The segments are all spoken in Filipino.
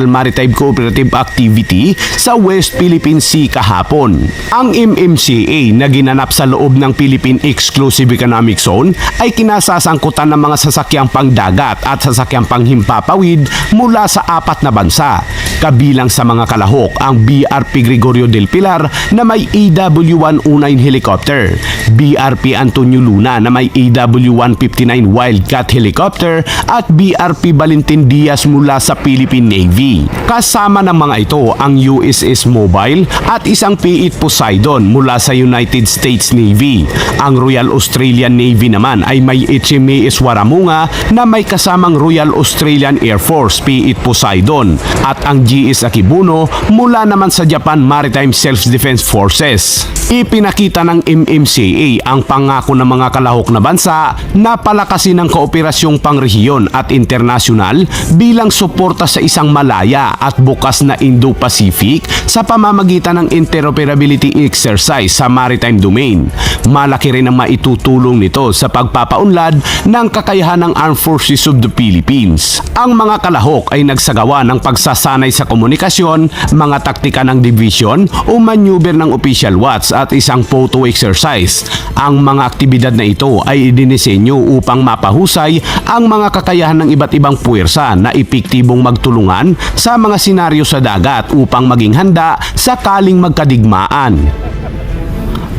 Maritime Cooperative Activity sa West Philippine Sea kahapon. Ang MMCA na ginanap sa loob ng Philippine Exclusive Economic Zone ay kinasasangkutan ng mga sasakyang pangdagat at sasakyang panghimpapawid mula sa apat na bansa. Kabilang sa mga kalahok ang BRP Gregorio del Pilar na may AW-109 helicopter, BRP Antonio Luna na may AW-159 Wildcat helicopter at BRP Valentin Diaz mula sa Philippine Navy. Kasama ng mga ito ang USS Mobile at isang P-8 Poseidon mula sa United States Navy. Ang Royal Australian Navy naman ay may HMAS Waramunga na may kasamang Royal Australian Air Force P-8 Poseidon at ang GS Akibuno mula naman sa Japan Maritime Self-Defense Forces. Ipinakita ng MMCA ang pangako ng mga kalahok na bansa na palakasin ang kooperasyong pangrehiyon at internasyonal bilang suporta sa isang malaya at bukas na Indo-Pacific sa pamamagitan ng interoperability exercise sa maritime domain. Malaki rin ang maitutulong nito sa pagpapaunlad ng kakayahan ng Armed Forces of the Philippines. Ang mga kalahok ay nagsagawa ng pagsasanay sa komunikasyon, mga taktika ng division o maneuver ng official watch at isang photo exercise. Ang mga aktibidad na ito ay idinisenyo upang mapahusay ang mga kakayahan ng iba't ibang puwersa na epektibong magtulungan sa mga senaryo sa dagat upang maging handa sakaling magkadigmaan.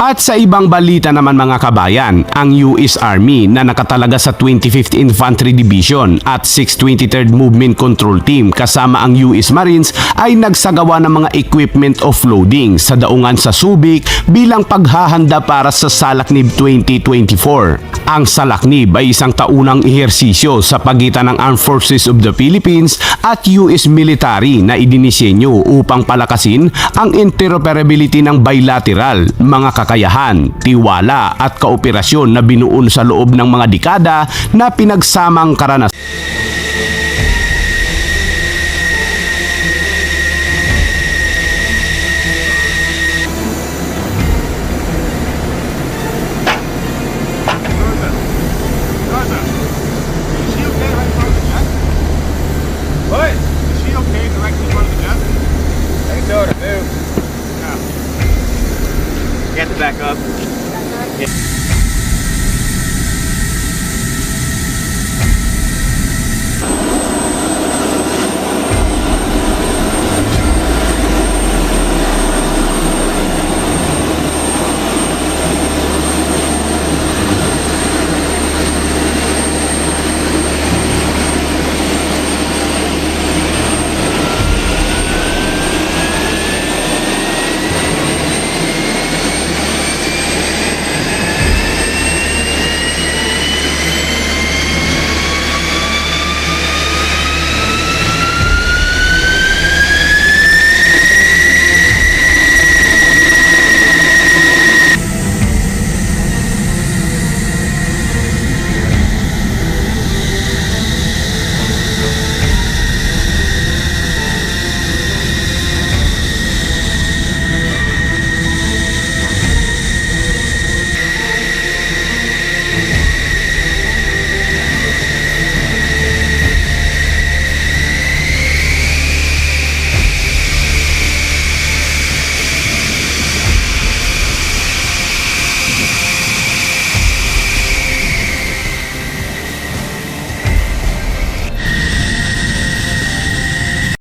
At sa ibang balita naman mga kabayan, ang US Army na nakatalaga sa 25th Infantry Division at 623rd Movement Control Team kasama ang US Marines ay nagsagawa ng mga equipment offloading sa daungan sa Subic bilang paghahanda para sa Salaknib 2024. Ang Salaknib ay isang taunang ehersisyo sa pagitan ng Armed Forces of the Philippines at US military na idinisenyo upang palakasin ang interoperability ng bilateral, mga kakayahan, tiwala at kooperasyon na binuon sa loob ng mga dekada na pinagsamang karanasan.